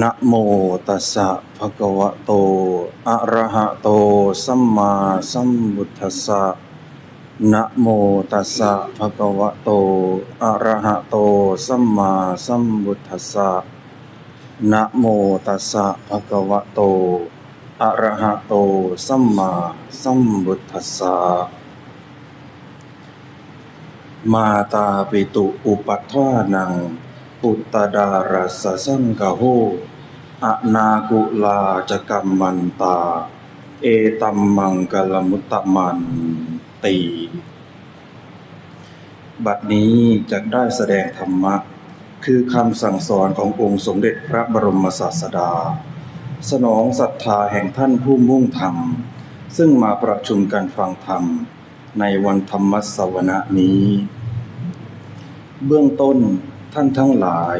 นะโมตัสสะภะคะวะโต อะระหะโต สัมมาสัมพุทธัสสะนะโมตัสสะภะคะวะโต อะระหะโต สัมมาสัมพุทธัสสะนะโมตัสสะภะคะวะโต อะระหะโต สัมมาสัมพุทธัสสะมาตาปิตุอุปัฏฐานัง ปุตตดารัสสะสังกโหอะนากุลาจะกัมมันตา เอตัมมังกลมุตตมันตี บัดนี้จะได้แสดงธรรมะ คือคำสั่งสอนขององค์สมเด็จพระบรมศาสดา สนองศรัทธาแห่งท่านผู้มุ่งธรรม ซึ่งมาประชุมกันฟังธรรม ในวันธรรมสวนะนี้ เบื้องต้น ท่านทั้งหลาย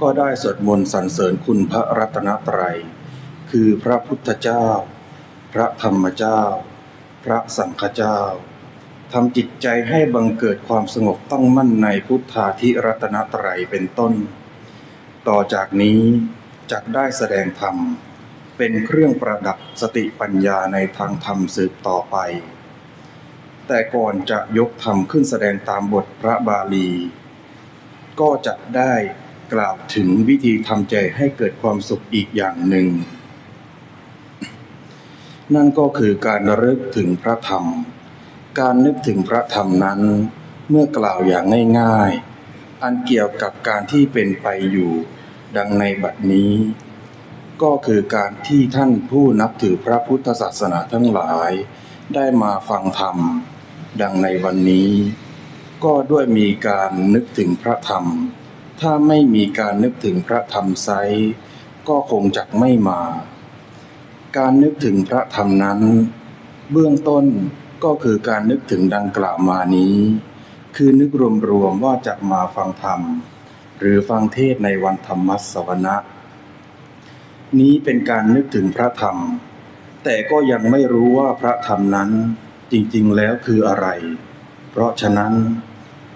ก็ได้สวดมนต์สรรเสริญคุณพระรัตนตรัย คือพระพุทธเจ้า พระธรรมเจ้า พระสังฆเจ้าทำจิตใจให้บังเกิดความสงบตั้งมั่นในพุทธาธิรัตนตรัยเป็นต้น ต่อจากนี้จักได้แสดงธรรม เป็นเครื่องประดับสติปัญญาในทางธรรมสืบต่อไป แต่ก่อนจะยกธรรมขึ้นแสดงตามบทพระบาลี ก็จะได้กล่าวถึงวิธีทำใจให้เกิดความสุขอีกอย่างหนึ่ง นั่นก็คือการรึกถึงพระธรรม การนึกถึงพระธรรมนั้น เมื่อกล่าวอย่างง่ายๆ อันเกี่ยวกับการที่เป็นไปอยู่ ดังในบัดนี้ ก็คือการที่ท่านผู้นับถือพระพุทธศาสนาทั้งหลาย ได้มาฟังธรรม ดังในวันนี้ ก็ด้วยมีการนึกถึงพระธรรม ถ้าไม่มีการนึกถึงพระธรรมไซก็คงจักไม่มา การนึกถึงพระธรรมนั้น เบื้องต้นก็คือการนึกถึงดังกล่าวมานี้ คือนึกรวมๆว่าจะมาฟังธรรม หรือฟังเทศในวันธรรมสวนะนี้เป็นการนึกถึงพระธรรม แต่ก็ยังไม่รู้ว่าพระธรรมนั้นจริงๆแล้วคืออะไร เพราะฉะนั้น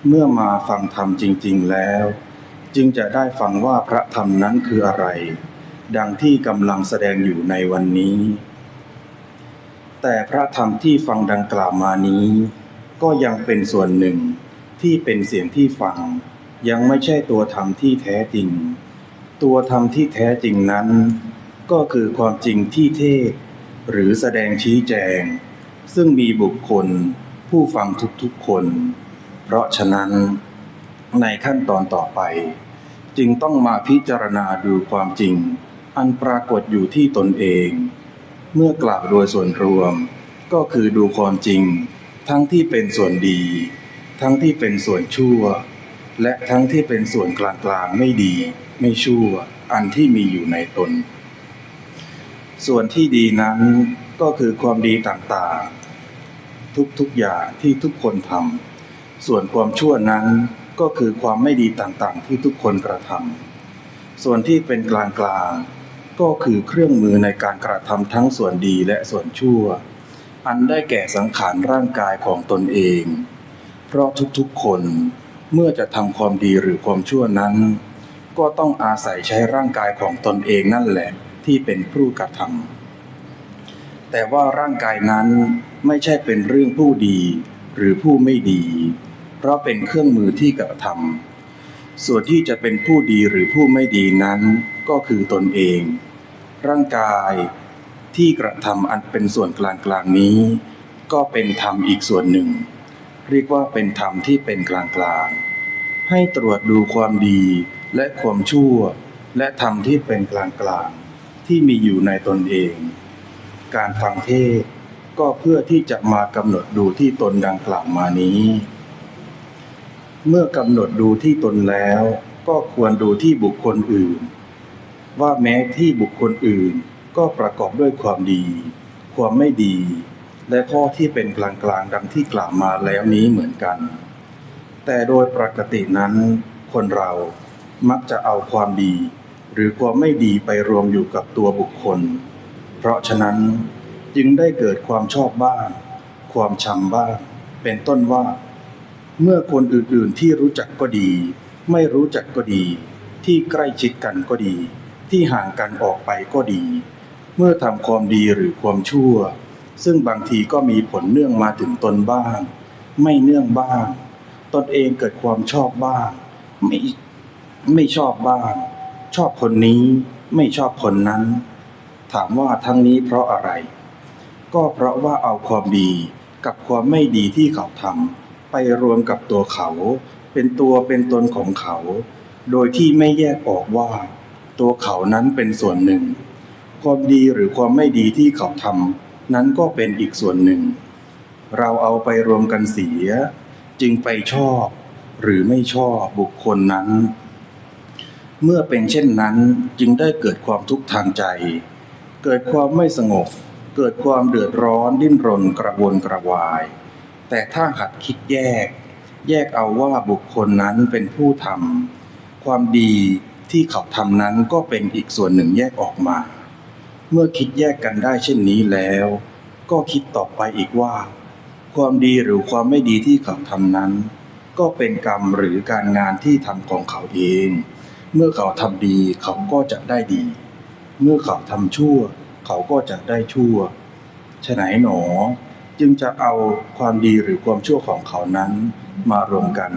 เมื่อมาฟังธรรมจริง ๆแล้ว จึงจะได้ฟังว่าพระธรรมนั้นคืออะไร ดังที่กำลังแสดงอยู่ในวันนี้ แต่พระธรรมที่ฟังดังกล่าวมานี้ ก็ยังเป็นส่วนหนึ่งที่เป็นเสียงที่ฟัง ยังไม่ใช่ตัวธรรมที่แท้จริง ตัวธรรมที่แท้จริงนั้น ก็คือความจริงที่เทศ หรือแสดงชี้แจง ซึ่งมีบุคคลผู้ฟังทุกๆคน เพราะฉะนั้นในขั้นตอนต่อไป จึงต้องมาพิจารณาดูความจริง อันปรากฏอยู่ที่ตนเอง เมื่อกล่าวโดยส่วนรวม ก็คือดูความจริง ทั้งที่เป็นส่วนดี ทั้งที่เป็นส่วนชั่ว และทั้งที่เป็นส่วนกลางๆไม่ดี ไม่ชั่ว อันที่มีอยู่ในตน ส่วนที่ดีนั้นก็คือความดีต่างๆ ทุกๆอย่างที่ทุกคนทำ ส่วนความชั่วนั้นก็คือความไม่ดีต่างๆ ที่ทุกคนกระทำส่วนที่เป็นกลางๆก็คือเครื่องมือในการกระทำทั้งส่วนดีและส่วนชั่ว อันได้แก่สังขารร่างกายของตนเอง เพราะทุกๆคนเมื่อจะทำความดีหรือความชั่วนั้น ก็ต้องอาศัยใช้ร่างกายของตนเองนั่นแหละที่เป็นผู้กระทำแต่ว่าร่างกายนั้นไม่ใช่เป็นเรื่องผู้ดีหรือผู้ไม่ดี เพราะเป็นเครื่องมือที่กระทำส่วนที่จะเป็นผู้ดีหรือผู้ไม่ดีนั้นก็คือตนเอง ร่างกายที่กระทำอันเป็นส่วนกลางกลางนี้ ก็เป็นธรรมอีกส่วนหนึ่ง เรียกว่าเป็นธรรมที่เป็นกลางกลางให้ตรวจดูความดีและความชั่ว และธรรมที่เป็นกลางกลางที่มีอยู่ในตนเอง การฟังเทศก็เพื่อที่จะมากำหนดดูที่ตนดังกล่าวมานี้ เมื่อกำหนดดูที่ตนแล้ว ก็ควรดูที่บุคคลอื่น ว่าแม้ที่บุคคลอื่นก็ประกอบด้วยความดี ความไม่ดี และข้อที่เป็นกลางๆดังที่กล่าวมาแล้วนี้เหมือนกัน แต่โดยปกตินั้น คนเรามักจะเอาความดี หรือความไม่ดีไปรวมอยู่กับตัวบุคคล เพราะฉะนั้นจึงได้เกิดความชอบบ้าง ความชังบ้าง เป็นต้นว่า เมื่อคนอื่นๆที่รู้จักก็ดี ไม่รู้จักก็ดี ที่ใกล้ชิดกันก็ดี ที่ห่างกันออกไปก็ดี เมื่อทำความดีหรือความชั่ว ซึ่งบางทีก็มีผลเนื่องมาถึงตนบ้าง ไม่เนื่องบ้าง ตนเองเกิดความชอบบ้าง ไม่ไม่ชอบบ้าง ชอบคนนี้ไม่ชอบคนนั้น ถามว่าทั้งนี้เพราะอะไร ก็เพราะว่าเอาความดีกับความไม่ดีที่เขาทำ ไปรวมกับตัวเขา เป็นตัวเป็นตนของเขา โดยที่ไม่แยกออกว่า ตัวเขานั้นเป็นส่วนหนึ่ง ความดีหรือความไม่ดีที่เขาทำนั้นก็เป็นอีกส่วนหนึ่ง เราเอาไปรวมกันเสีย จึงไปชอบ หรือไม่ชอบบุคคลนั้น เมื่อเป็นเช่นนั้นจึงได้เกิดความทุกข์ทางใจ เกิดความไม่สงบเกิดความเดือดร้อนดิ้นรนกระวนกระวาย แต่ถ้าหัดคิดแยก แยกเอาว่าบุคคลนั้นเป็นผู้ทำความดีที่เขาทำนั้นก็เป็นอีกส่วนหนึ่งแยกออกมา เมื่อคิดแยกกันได้เช่นนี้แล้ว ก็คิดต่อไปอีกว่า ความดีหรือความไม่ดีที่เขาทำนั้น ก็เป็นกรรมหรือการงานที่ทำของเขาเอง เมื่อเขาทำดีเขาก็จะได้ดี เมื่อเขาทำชั่ว เขาก็จะได้ชั่วฉะไหนหนอ จึงจะเอาความดีหรือความชั่วของเขานั้น มารวมกัน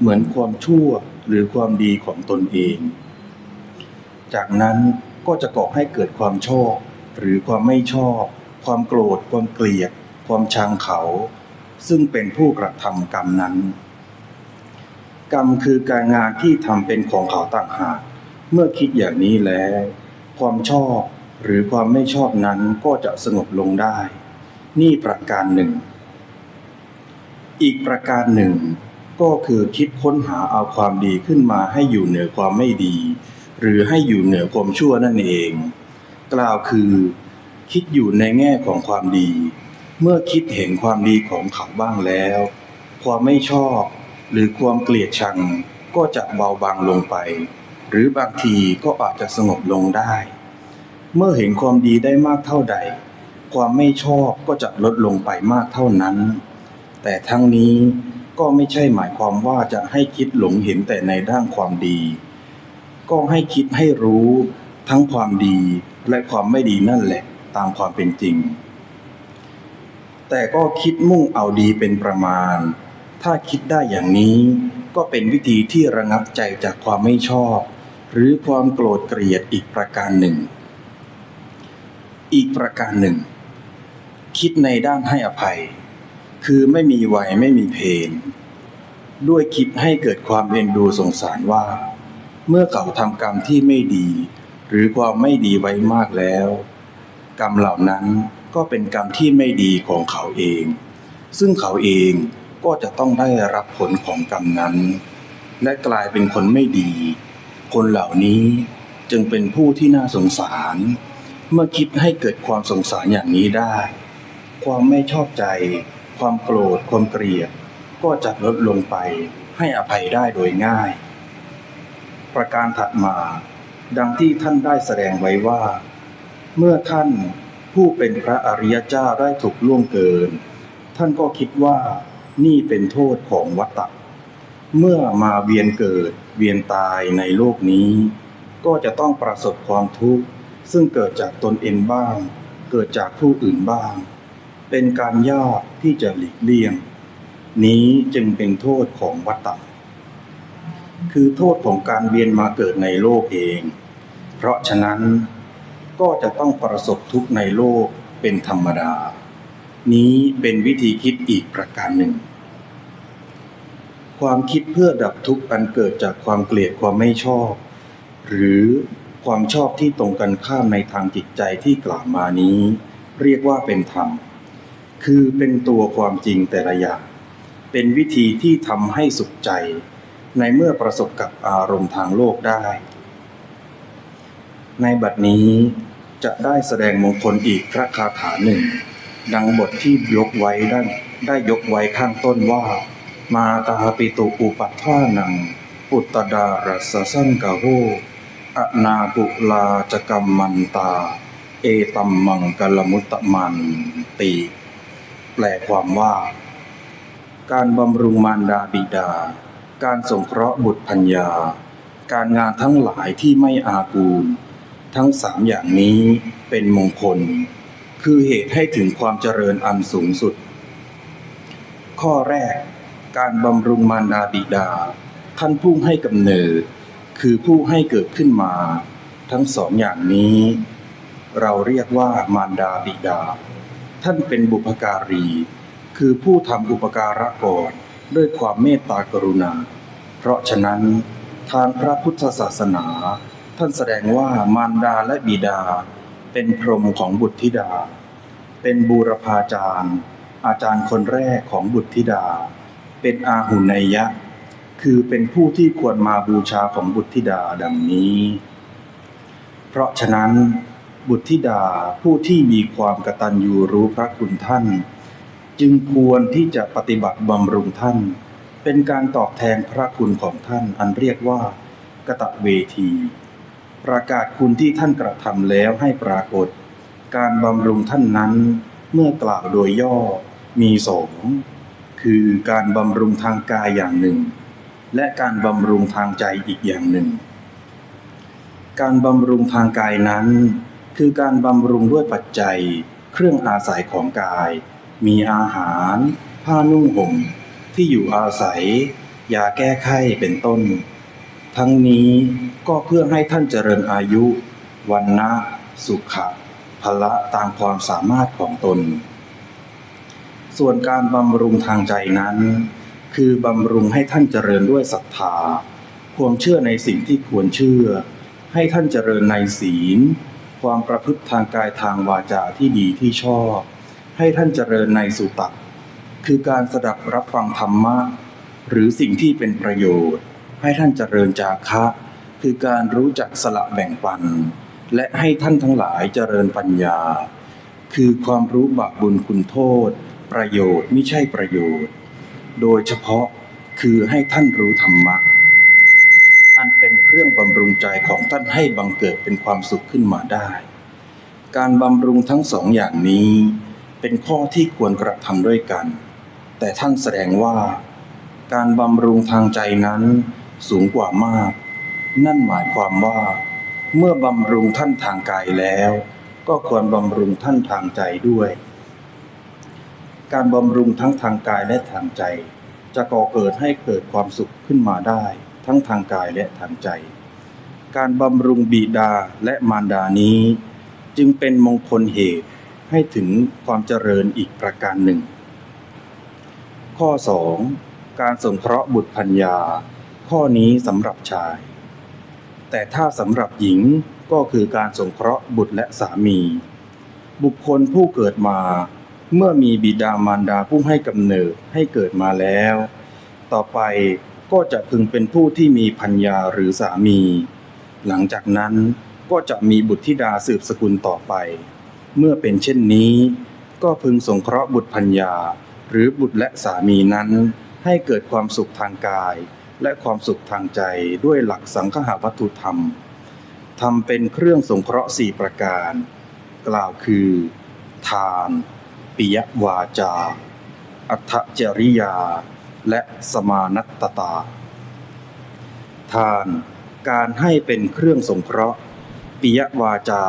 เหมือนความชั่วหรือความดีของตนเอง จากนั้นก็จะก่อให้เกิดความชอบหรือความไม่ชอบ ความโกรธ ความเกลียด ความชังเขา ซึ่งเป็นผู้กระทำกรรมนั้น กรรมคือการงานที่ทำเป็นของเขาต่างหากเมื่อคิดอย่างนี้แล้ว ความชอบหรือความไม่ชอบนั้นก็จะสงบลงได้ นี่ประการหนึ่ง อีกประการหนึ่ง ก็คือคิดค้นหาเอาความดีขึ้นมาให้อยู่เหนือความไม่ดี หรือให้อยู่เหนือความชั่วนั่นเอง กล่าวคือ คิดอยู่ในแง่ของความดี เมื่อคิดเห็นความดีของเขาบ้างแล้ว ความไม่ชอบ หรือความเกลียดชังก็จะเบาบางลงไป หรือบางทีก็อาจจะสงบลงได้ เมื่อเห็นความดีได้มากเท่าใด ความไม่ชอบก็จะลดลงไปมากเท่านั้น แต่ทั้งนี้ก็ไม่ใช่หมายความว่าจะให้คิดหลงเห็นแต่ในด้านความดี ก็ให้คิดให้รู้ทั้งความดีและความไม่ดีนั่นแหละตามความเป็นจริง แต่ก็คิดมุ่งเอาดีเป็นประมาณ ถ้าคิดได้อย่างนี้ก็เป็นวิธีที่ระงับใจจากความไม่ชอบ หรือความโกรธเกลียดอีกประการหนึ่ง อีกประการหนึ่ง คิดในด้านให้อภัย คือไม่มีวัยไม่มีเพนด้วยคิดให้เกิดความเอ็นดูสงสารว่า เมื่อเขาทำกรรมที่ไม่ดี หรือความไม่ดีไว้มากแล้ว กรรมเหล่านั้นก็เป็นกรรมที่ไม่ดีของเขาเอง ซึ่งเขาเองก็จะต้องได้รับผลของกรรมนั้น และกลายเป็นคนไม่ดี คนเหล่านี้จึงเป็นผู้ที่น่าสงสาร เมื่อคิดให้เกิดความสงสารอย่างนี้ได้ ความไม่ชอบใจ ความโกรธ ความเกลียด ก็จะลดลงไปให้อภัยได้โดยง่าย ประการถัดมา ดังที่ท่านได้แสดงไว้ว่า เมื่อท่านผู้เป็นพระอริยเจ้าได้ถูกล่วงเกิน ท่านก็คิดว่านี่เป็นโทษของวัตตะเมื่อมาเวียนเกิดเวียนตายในโลกนี้ ก็จะต้องประสบความทุกข์ ซึ่งเกิดจากตนเองบ้าง เกิดจากผู้อื่นบ้าง เป็นการยากที่จะหลีกเลี่ยง นี้จึงเป็นโทษของวัตตะคือโทษของการเวียนมาเกิดในโลกเอง เพราะฉะนั้นก็จะต้องประสบทุกข์ในโลกเป็นธรรมดา นี้เป็นวิธีคิดอีกประการหนึ่ง ความคิดเพื่อดับทุกข์อันเกิดจากความเกลียดความไม่ชอบ หรือความชอบที่ตรงกันข้ามในทางจิตใจที่กล่าวมานี้ เรียกว่าเป็นธรรม คือเป็นตัวความจริงแต่ละอย่าง เป็นวิธีที่ทำให้สุขใจ ในเมื่อประสบกับอารมณ์ทางโลกได้ ในบัดนี้จะได้แสดงมงคลอีกพระคาถาหนึ่ง ดังบทที่ยกไว้ด้านได้ยกไว้ข้างต้นว่า มาตาปิตุอุปัฏฐานัง ปุตตดารัสสังกะโหอนาบุลาจกรรมมันตา เอตัมมังกลมุตตมันตี แปลความว่า การบำรุงมารดาบิดา การสงเคราะห์บุตรพัญญา การงานทั้งหลายที่ไม่อากูล ทั้งสามอย่างนี้เป็นมงคล คือเหตุให้ถึงความเจริญอันสูงสุด ข้อแรก การบำรุงมารดาบิดา ท่านผู้ให้กำเนิด คือผู้ให้เกิดขึ้นมา ทั้งสองอย่างนี้ เราเรียกว่ามารดาบิดา ท่านเป็นบุพการี คือผู้ทำอุปการะก่อนด้วยความเมตตากรุณา เพราะฉะนั้นทางพระพุทธศาสนา ท่านแสดงว่ามารดาและบิดา เป็นพรหมของบุตรธิดา เป็นบูรพาจารย์ อาจารย์คนแรกของบุตรธิดา เป็นอาหุนยะ คือเป็นผู้ที่ควรมาบูชาของบุตรธิดาดังนี้ เพราะฉะนั้น บุตรธิดาผู้ที่มีความกตัญญูรู้พระคุณท่าน จึงควรที่จะปฏิบัติบำรุงท่าน เป็นการตอบแทนพระคุณของท่านอันเรียกว่ากตะเวที ประกาศคุณที่ท่านกระทำแล้วให้ปรากฏ การบำรุงท่านนั้นเมื่อกล่าวโดยย่อมีสองคือการบำรุงทางกายอย่างหนึ่ง และการบำรุงทางใจอีกอย่างหนึ่ง การบำรุงทางกายนั้น คือการบำรุงด้วยปัจจัย เครื่องอาศัยของกาย มีอาหาร ผ้านุ่งห่ม ที่อยู่อาศัย ยาแก้ไข้เป็นต้น ทั้งนี้ก็เพื่อให้ท่านเจริญอายุวันนะสุขะพละตามความสามารถของตน ส่วนการบำรุงทางใจนั้น คือบำรุงให้ท่านเจริญด้วยศรัทธา ความเชื่อในสิ่งที่ควรเชื่อ ให้ท่านเจริญในศีล ความประพฤติทางกายทางวาจาที่ดีที่ชอบ ให้ท่านเจริญในสุตตะคือการสดับรับฟังธรรมะ หรือสิ่งที่เป็นประโยชน์ ให้ท่านเจริญจาคะ คือการรู้จักสละแบ่งปัน และให้ท่านทั้งหลายเจริญปัญญา คือความรู้บาปบุญคุณโทษ ประโยชน์ไม่ใช่ประโยชน์ โดยเฉพาะคือให้ท่านรู้ธรรมะ เครื่องบำรุงใจของท่านให้บังเกิดเป็นความสุขขึ้นมาได้ การบำรุงทั้งสองอย่างนี้ เป็นข้อที่ควรกระทำด้วยกัน แต่ท่านแสดงว่า การบำรุงทางใจนั้นสูงกว่ามาก นั่นหมายความว่า เมื่อบำรุงท่านทางกายแล้ว ก็ควรบำรุงท่านทางใจด้วย การบำรุงทั้งทางกายและทางใจ จะก่อเกิดให้เกิดความสุขขึ้นมาได้ ทั้งทางกายและทางใจ การบำรุงบิดาและมารดานี้ จึงเป็นมงคลเหตุให้ถึงความเจริญอีกประการหนึ่ง ข้อ 2. การสงเคราะห์บุตรพัญญา ข้อนี้สำหรับชาย แต่ถ้าสำหรับหญิงก็คือการสงเคราะห์บุตรและสามี บุคคลผู้เกิดมาเมื่อมีบิดามารดาผู้ให้กำเนิดให้เกิดมาแล้ว ต่อไป ก็จะพึงเป็นผู้ที่มีพัญญาหรือสามี หลังจากนั้นก็จะมีบุตรธิดาสืบสกุลต่อไป เมื่อเป็นเช่นนี้ ก็พึงสงเคราะห์บุตรพัญญา หรือบุตรและสามีนั้น ให้เกิดความสุขทางกาย และความสุขทางใจด้วยหลักสังฆาวัตถุธรรมทำเป็นเครื่องสงเคราะห์สี่ประการ กล่าวคือ ทานปิยวาจา อัตจริยา และสมานัตตา ทานการให้เป็นเครื่องสงเคราะห์ปิยวาจา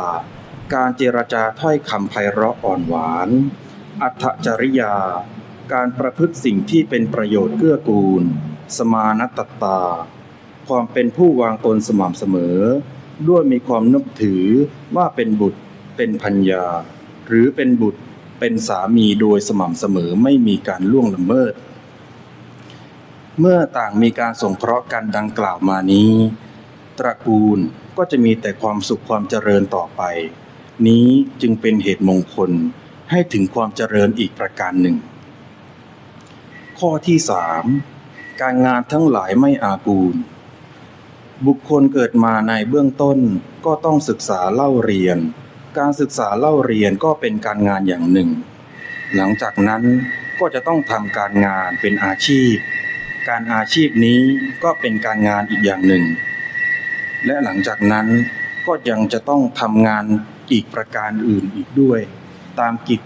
การเจรจาถ้อยคำไพเราะอ่อนหวาน อัตจริยา การประพฤติสิ่งที่เป็นประโยชน์เกื้อกูล สมานัตตา ความเป็นผู้วางตนสม่ำเสมอ ด้วยมีความนับถือว่าเป็นบุตรเป็นพัญญา หรือเป็นบุตรเป็นสามีโดยสม่ำเสมอไม่มีการล่วงละเมิด เมื่อต่างมีการสงเคราะห์กันดังกล่าวมานี้ ตระกูลก็จะมีแต่ความสุขความเจริญต่อไป นี้จึงเป็นเหตุมงคลให้ถึงความเจริญอีกประการหนึ่ง ข้อที่สามการงานทั้งหลายไม่อากูล บุคคลเกิดมาในเบื้องต้นก็ต้องศึกษาเล่าเรียน การศึกษาเล่าเรียนก็เป็นการงานอย่างหนึ่ง หลังจากนั้นก็จะต้องทำการงานเป็นอาชีพ การอาชีพนี้ก็เป็นการงานอีกอย่างหนึ่ง และหลังจากนั้นก็ยังจะต้องทำงานอีกประการอื่นอีกด้วย ตามกิจ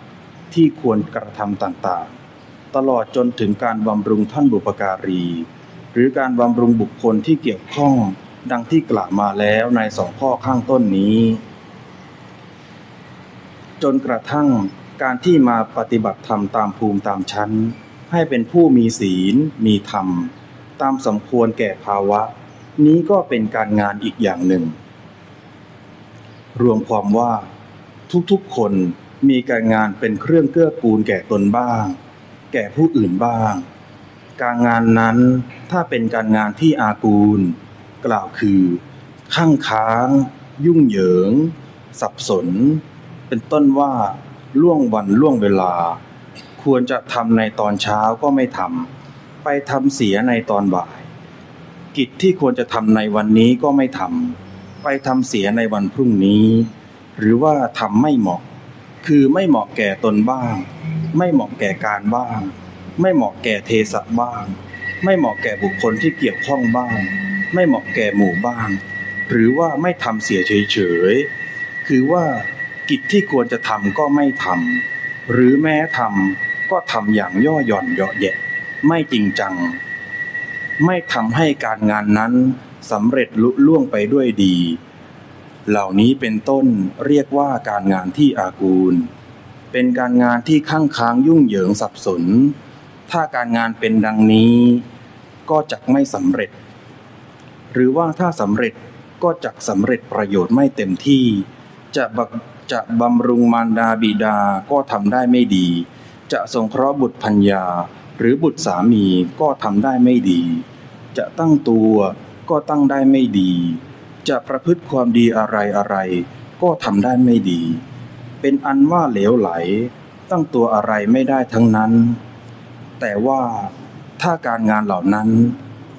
ที่ควรกระทำต่างๆ ตลอดจนถึงการบำรุงท่านบุปการี หรือการบำรุงบุคคลที่เกี่ยวข้องดังที่กล่าวมาแล้วในสองข้อข้างต้นนี้ จนกระทั่งการที่มาปฏิบัติธรรมตามภูมิตามชั้น ให้เป็นผู้มีศีล มีธรรม ตามสมควรแก่ภาวะ นี้ก็เป็นการงานอีกอย่างหนึ่ง รวมความว่า ทุกๆคนมีการงานเป็นเครื่องเกื้อกูลแก่ตนบ้าง แก่ผู้อื่นบ้าง การงานนั้นถ้าเป็นการงานที่อากูล กล่าวคือข้างค้าง ยุ่งเหยิง สับสน เป็นต้นว่าล่วงวันล่วงเวลา ควรจะทำในตอนเช้าก็ไม่ทำไปทำเสียในตอนบ่าย กิจที่ควรจะทำในวันนี้ก็ไม่ทำไปทำเสียในวันพรุ่งนี้ หรือว่าทำไม่เหมาะ คือไม่เหมาะแก่ตนบ้าง ไม่เหมาะแก่การบ้าง ไม่เหมาะแก่เทศะบ้าง ไม่เหมาะแก่บุคคลที่เกี่ยวข้องบ้าง ไม่เหมาะแก่หมู่บ้าง หรือว่าไม่ทำเสียเฉยๆคือว่ากิจที่ควรจะทำก็ไม่ทำหรือแม้ทำ ก็ทำอย่างย่อหย่อนเยาะแยะ ไม่จริงจัง ไม่ทำให้การงานนั้นสำเร็จลุล่วงไปด้วยดี เหล่านี้เป็นต้นเรียกว่าการงานที่อากูล เป็นการงานที่ข้างค้างยุ่งเหยิงสับสน ถ้าการงานเป็นดังนี้ ก็จะไม่สำเร็จ หรือว่าถ้าสำเร็จก็จะสำเร็จประโยชน์ไม่เต็มที่ จะบจะบำรุงมารดาบิดาก็ทำได้ไม่ดี จะสงเคราะห์บุตรพัญญา หรือบุตรสามีก็ทำได้ไม่ดี จะตั้งตัวก็ตั้งได้ไม่ดี จะประพฤติความดีอะไรอะไร ก็ทำได้ไม่ดี เป็นอันว่าเหลวไหล ตั้งตัวอะไรไม่ได้ทั้งนั้น แต่ว่าถ้าการงานเหล่านั้น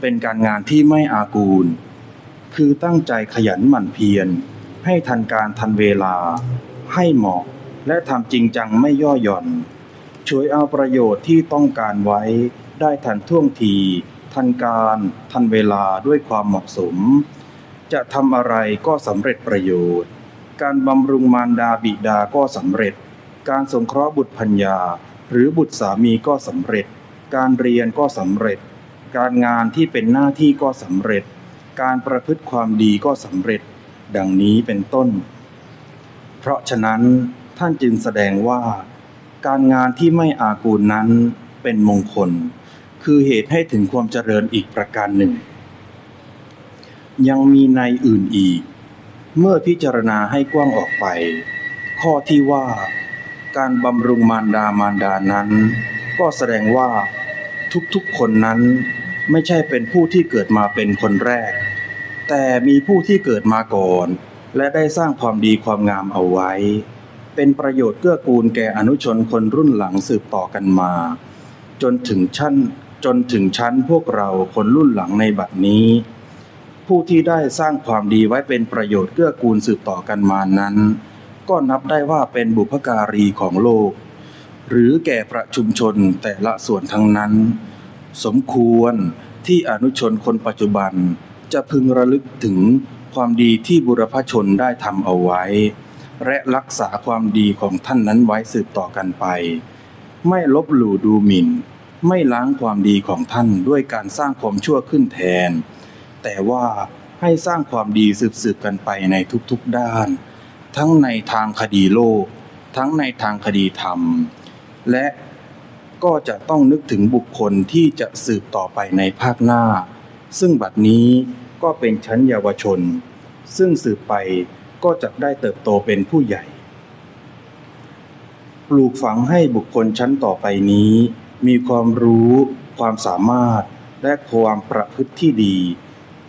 เป็นการงานที่ไม่อากูล คือตั้งใจขยันหมั่นเพียร ให้ทันการทันเวลา ให้เหมาะ และทำจริงจังไม่ย่อหย่อน ช่วยเอาประโยชน์ที่ต้องการไว้ได้ทันท่วงที ทันการ ทันเวลาด้วยความเหมาะสม จะทำอะไรก็สำเร็จประโยชน์ การบำรุงมารดาบิดาก็สำเร็จ การสงเคราะห์บุตรพัญญา หรือบุตรสามีก็สำเร็จ การเรียนก็สำเร็จ การงานที่เป็นหน้าที่ก็สำเร็จ การประพฤติความดีก็สำเร็จ ดังนี้เป็นต้น เพราะฉะนั้นท่านจึงแสดงว่า การงานที่ไม่อากูลนั้นเป็นมงคล คือเหตุให้ถึงความเจริญอีกประการหนึ่ง ยังมีในอื่นอีก เมื่อพิจารณาให้กว้างออกไป ข้อที่ว่า การบำรุงมารดามารดานั้น ก็แสดงว่าทุกๆคนนั้นไม่ใช่เป็นผู้ที่เกิดมาเป็นคนแรก แต่มีผู้ที่เกิดมาก่อน และได้สร้างความดีความงามเอาไว้ เป็นประโยชน์เกื้อกูลแก่อนุชนคนรุ่นหลังสืบต่อกันมา จนถึงชั้นจนถึงชั้นพวกเราคนรุ่นหลังในบัดนี้ ผู้ที่ได้สร้างความดีไว้เป็นประโยชน์เกื้อกูลสืบต่อกันมานั้น ก็นับได้ว่าเป็นบุพการีของโลก หรือแก่ประชุมชนแต่ละส่วนทั้งนั้น สมควรที่อนุชนคนปัจจุบันจะพึงระลึกถึงความดีที่บุรพชนได้ทำเอาไว้ และรักษาความดีของท่านนั้นไว้สืบต่อกันไป ไม่ลบหลู่ดูหมิ่น ไม่ล้างความดีของท่านด้วยการสร้างความชั่วขึ้นแทน แต่ว่าให้สร้างความดีสืบๆกันไปในทุกๆด้าน ทั้งในทางคดีโลก ทั้งในทางคดีธรรม และก็จะต้องนึกถึงบุคคลที่จะสืบต่อไปในภาคหน้า ซึ่งบัดนี้ก็เป็นชั้นเยาวชน ซึ่งสืบไป ก็จะได้เติบโตเป็นผู้ใหญ่ ปลูกฝังให้บุคคลชั้นต่อไปนี้ มีความรู้ ความสามารถ และความประพฤติที่ดี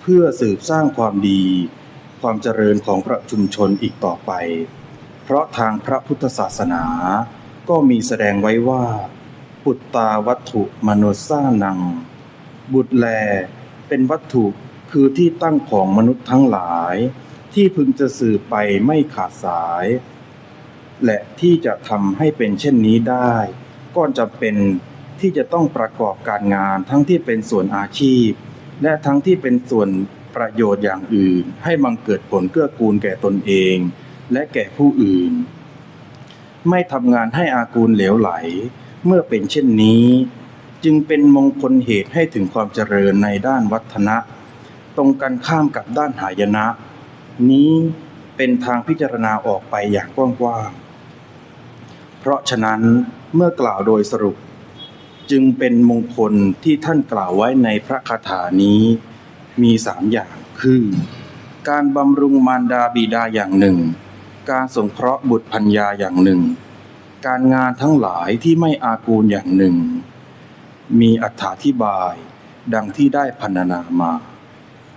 เพื่อสืบสร้างความดี ความเจริญของประชุมชนอีกต่อไป เพราะทางพระพุทธศาสนา ก็มีแสดงไว้ว่า ปุตตาวัตถุมนุษย์สร้างนัง บุตรแลเป็นวัตถุคือที่ตั้งของมนุษย์ทั้งหลาย ที่พึงจะสืบไปไม่ขาดสาย และที่จะทำให้เป็นเช่นนี้ได้ ก็จำเป็นที่จะต้องประกอบการงานทั้งที่เป็นส่วนอาชีพ และทั้งที่เป็นส่วนประโยชน์อย่างอื่น ให้บังเกิดผลเกื้อกูลแก่ตนเอง และแก่ผู้อื่น ไม่ทำงานให้อากูลเหลวไหล เมื่อเป็นเช่นนี้ จึงเป็นมงคลเหตุให้ถึงความเจริญในด้านวัฒนะ ตรงกันข้ามกับด้านหายนะ นี้เป็นทางพิจารณาออกไปอย่างกว้างๆ เพราะฉะนั้นเมื่อกล่าวโดยสรุป จึงเป็นมงคลที่ท่านกล่าวไว้ในพระคาถานี้ มีสามอย่างคือ การบำรุงมารดาบิดาอย่างหนึ่ง การสงเคราะห์บุตรพัญญาอย่างหนึ่ง การงานทั้งหลายที่ไม่อากูลอย่างหนึ่ง มีอธิบาย ดังที่ได้พรรณนามา